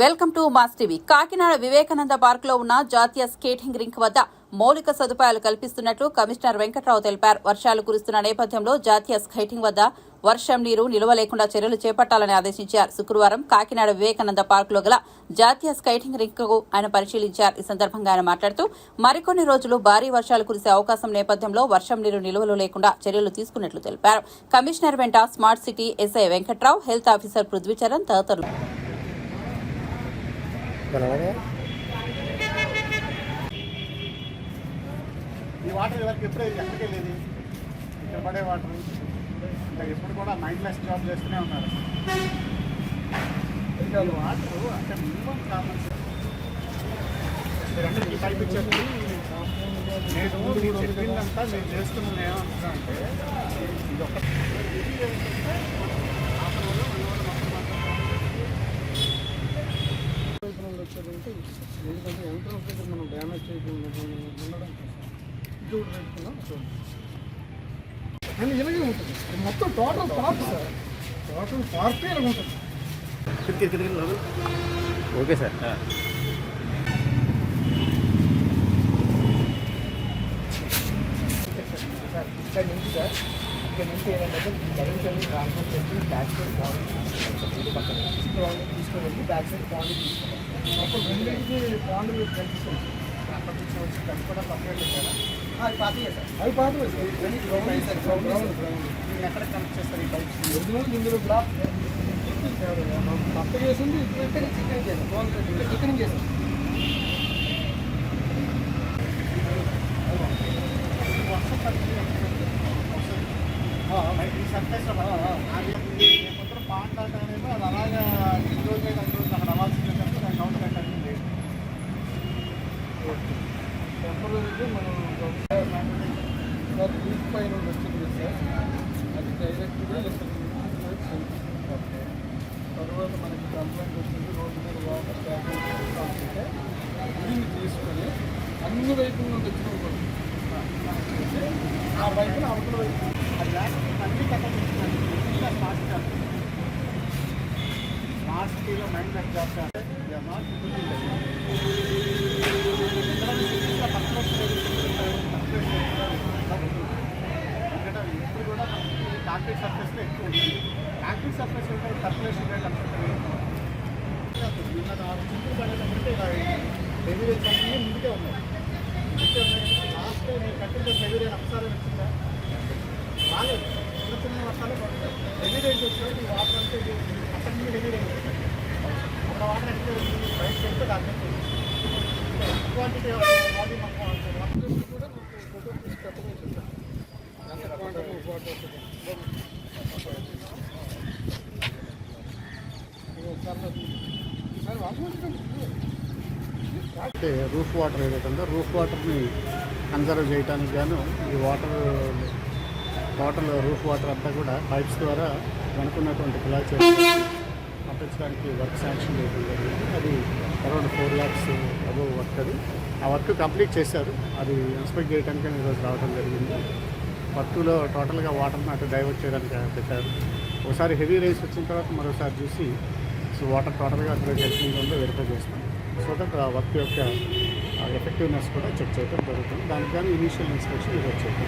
Welcome to mass TV. Kakinada Vivekananda పార్క్లో ఉన్న జాతీయ స్కేటింగ్ రింక్ వద్ద మౌలిక సదుపాయాలు కల్పిస్తున్నట్లు కమిషనర్ వెంకట్రావు తెలిపారు. వర్షాలు కురుస్తున్న నేపథ్యంలో జాతీయ స్కేటింగ్ వద్ద వర్షం నీరు నిలువ లేకుండా చర్యలు చేపట్టాలని ఆదేశించారు. శుక్రవారం కాకినాడ వివేకానంద పార్క్లో గల జాతీయ స్కైటింగ్ రింక్కు ఆయన పరిశీలించారు. ఈ సందర్భంగా ఆయన మాట్లాడుతూ మరికొన్ని రోజులు భారీ వర్షాలు కురిసే అవకాశం నేపథ్యంలో వర్షం నీరు నిలువలు లేకుండా చర్యలు తీసుకున్నట్లు తెలిపారు. కమిషనర్ వెంట smart city SI Venkatrao health officer Prithvicharan తదితరులు. ఈ వాటర్ ఎవరికి ఎప్పుడే ఎక్కడికి వెళ్ళేది? ఇక్కడ పడే వాటర్. ఇంకా ఎప్పుడు కూడా మైండ్లెస్ జాబ్ చేస్తూనే ఉన్నారు. వాటర్ అంటే మినిమం కామన్ మీరంటే ఈ పైపు చెప్పి నేను మీరు చెప్పిందంతా మీరు చేస్తున్నది ఏమంటున్నా అంటే ఇది ఒక ఉండడం కోసం ఇటు పెట్టుకున్నాం కానీ ఇలాగే ఉంటుంది మొత్తం టోటల్ పార్క్ సార్ టోటల్ పార్కే ఇలా ఉంటుంది ఓకే సార్ ఇక్కడ నుంచి సార్ ఇక్కడ నుంచి ఏంటంటే వెళ్ళి ట్రాన్స్ఫర్ చేసి బ్యాక్ సైడ్ పక్కన తీసుకొని వెళ్ళి బ్యాక్ సైడ్ పాయింట్ తీసుకున్నాం అప్పుడు రెండింటికి పాయింట్ మీరు కనిపిస్తుంది అక్కడ నుంచి వచ్చి దాన్ని కూడా సపరేట్ చేయాలి అది పాతయే సార్. అవి గ్రౌండ్ దీన్ని ఎక్కడ కనెక్ట్ చేస్తారు ఈ పైప్స్ ఒరిజినల్ ఇందులో బ్లాక్ కొత్తగా చేసింది ఇక్కడ నుంచి ఇక్కడ చేసాం ఇక్కడ నుంచి చేసాం వర్షం పడుతుంది ఈ సర్ఫేస్ పొద్దున పాంట్ అంటేనేమో అది అలాగా ఈ రోజు అయితే ఐదు రోజులు అక్కడ అవ్వాల్సింది కనుక దాన్ని అవుట్ కట్టాలి టెంపరీగా మనం సార్ వీక్ పైన వచ్చింది సార్. అది డైరెక్ట్గా తర్వాత మనకి కంప్లైంట్ వచ్చింది రోడ్డు మీద వాటర్ ట్యాబ్లెట్ అంటే దీన్ని తీసుకొని అన్ని వైపుల నుండి తెచ్చుకోకూడదు ఆ వైపున అవతల వైపు. అన్ని కట్టబడుతున్నాయి ఇంకా స్మార్ట్ జాబ్ స్మార్ట్ సిటీలో మైండ్ సెట్ జాబ్ అంటే నాట్ ఎందుకంటే ఇప్పుడు కూడా మనకి కాంక్రీట్ సర్ఫేస్లో సర్ఫేస్ ఉంటే సర్ఫేషన్ రేట్ అంత చుట్టూ పడేటప్పుడు ఇలా హెవీ రేట్స్ ముందుకే ఉన్నాయి ముందుకే ఉన్నాయి లాస్ట్ మీరు కట్టిన హెవీ రేట్ వచ్చిందా రాలేదు చిన్న చిన్న వర్షాలు పడతాయి హెవీ రేట్స్ ఈ వాటర్ అంటే అక్కడ వాటర్ దాని క్వాంటిటీ కూడా ఫోటో తీసి ఎంత క్వాంటిటీ వాటర్ వస్తుంది సార్ వాళ్ళు అంటే రూఫ్ వాటర్ ఏదైతే ఉందో రూఫ్ వాటర్ని కన్జర్వ్ చేయడానికి గాను ఈ వాటర్ టోటల్ రూఫ్ వాటర్ అంతా కూడా పైప్స్ ద్వారా అనుకున్నటువంటి కులా పంపించడానికి వర్క్ శాంక్షన్ చేయడం జరిగింది. అది around four lakhs above work అది. ఆ వర్క్ కంప్లీట్ చేశారు. అది ఇన్స్పెక్ట్ చేయడానికి ఈరోజు రావడం జరిగింది. వర్క్లో టోటల్గా వాటర్ని అటు డైవర్ట్ చేయడానికి పెట్టారు. ఒకసారి హెవీ రైస్ వచ్చిన తర్వాత మరోసారి చూసి సో వాటర్ టోటల్గా అందులో కలిసి వెరిఫై చేస్తాం. సో దట్ ఆ వర్క్ యొక్క ఎఫెక్టివ్నెస్ కూడా చెక్ చేయడం జరుగుతుంది. దానికి కానీ ఇనీషియల్ ఇన్స్పెక్షన్ ఈరోజు చేయడం